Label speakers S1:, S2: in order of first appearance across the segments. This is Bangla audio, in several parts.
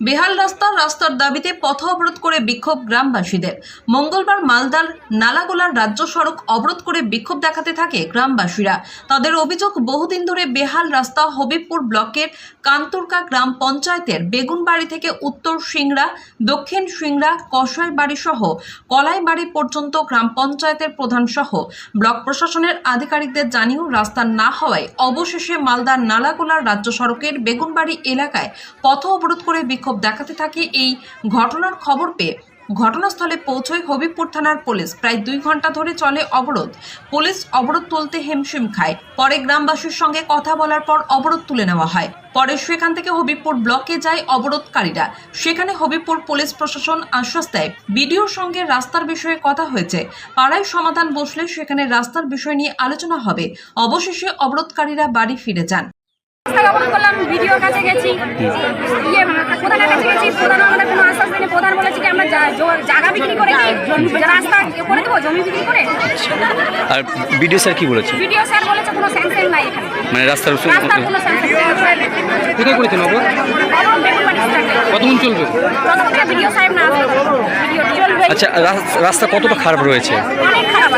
S1: বেহাল রাস্তার রাস্তার দাবিতে পথ অবরোধ করে বিক্ষোভ গ্রামবাসীদের। মঙ্গলবার মালদার নালাগোলার রাজ্য সড়ক অবরোধ করে বিক্ষোভ দেখাতে থাকে গ্রামবাসীরা। তাদের অভিযোগ, বহুদিন ধরে বেহাল রাস্তা হবিবপুর ব্লকের কান্তুরকা গ্রাম পঞ্চায়েতের বেগুনবাড়ি থেকে উত্তর সিংড়া, দক্ষিণ সিংড়া কষাই বাড়ি সহ কলাই বাড়ি পর্যন্ত গ্রাম পঞ্চায়েতের প্রধান সহ ব্লক প্রশাসনের আধিকারিকদের জানিয়েও রাস্তা না হওয়ায় অবশেষে মালদার নালাগোলার রাজ্য সড়কের বেগুনবাড়ি এলাকায় পথ অবরোধ করে বিক্ষোভ দেখাতে থাকে এই ঘটনার খবর পেয়ে ঘটনাস্থলে পৌঁছয় হবিবপুর থানার পুলিশ। প্রায় দুই ঘণ্টা ধরে চলে অবরোধ। পুলিশ অবরোধ তুলতে হিমশিম খায়। পরে গ্রামবাসীর সঙ্গে কথা বলার পর অবরোধ তুলে নেওয়া হয়। পরে সেখান থেকে হবিবপুর ব্লকে যায় অবরোধকারীরা। সেখানে হবিবপুর পুলিশ প্রশাসন আশ্বাস দেয়, বিডিওর সঙ্গে রাস্তার বিষয়ে কথা হয়েছে। পাড়ায় সমাধান বসলে সেখানে রাস্তার বিষয় নিয়ে আলোচনা হবে। অবশেষে অবরোধকারীরা বাড়ি ফিরে যান।
S2: করলাম কাছে গেছি। ইয়ে প্রধানের কাছে গেছি প্রধান আমাদের কোনো আশ্বাস দেয়নি প্রধান বলেছে কি আমরা জা- জ- জায়গা বিক্রি করে কি? রাস্তা করে দেবো জমি বিক্রি করে?
S3: আর বিডিও স্যার কি বলেছে?
S2: ভিডিও স্যার বলেছে কোনো স্যাংশন নাই এখানে।
S3: মানে রাস্তার উপর-
S2: রাস্তার কোনো স্যাংশন
S4: কোথায় করেছেন অবর কতক্ষণ চলবে?
S2: ভিডিও সাহেব না আসলে ভিডিও চলবে
S3: আচ্ছা রাস- রাস্তা কতটা খারাপ রয়েছে?
S2: অনেক খারাপ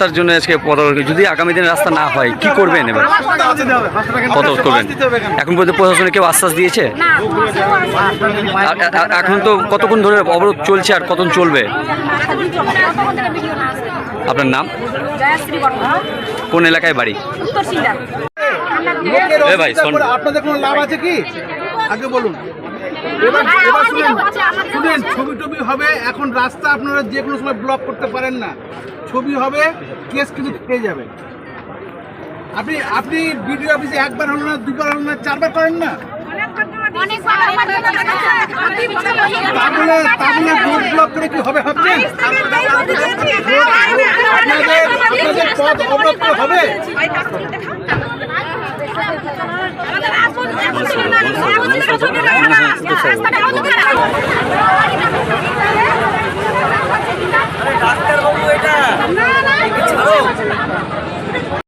S3: তার জন্য আজকে যদি আগামী দিনে রাস্তা না হয় কি করবেন এবার? কত করবেন? এখন পর্যন্ত প্রশাসনে কেউ আশ্বাস দিয়েছে? এখন তো কতক্ষণ ধরে অবরোধ চলছে আর কতক্ষণ চলবে? আপনার নাম? কোন এলাকায় বাড়ি? ভাই,
S5: আপনাদের কোনো লাভ আছে কি? আগে বলুন। এবার এবার শুনেন। শুনেন ছবি টবি হবে। এখন রাস্তা আপনারা যে কোনো সময় ব্লক করতে পারেন না। ছবি হবে কেস কিন্তু পেয়ে যাবে। আপনি আপনি বিডিও অফিসে একবার হল না, দুবার হল না, চারবার করেন না? তাহলে করে কি হবে আপনাদের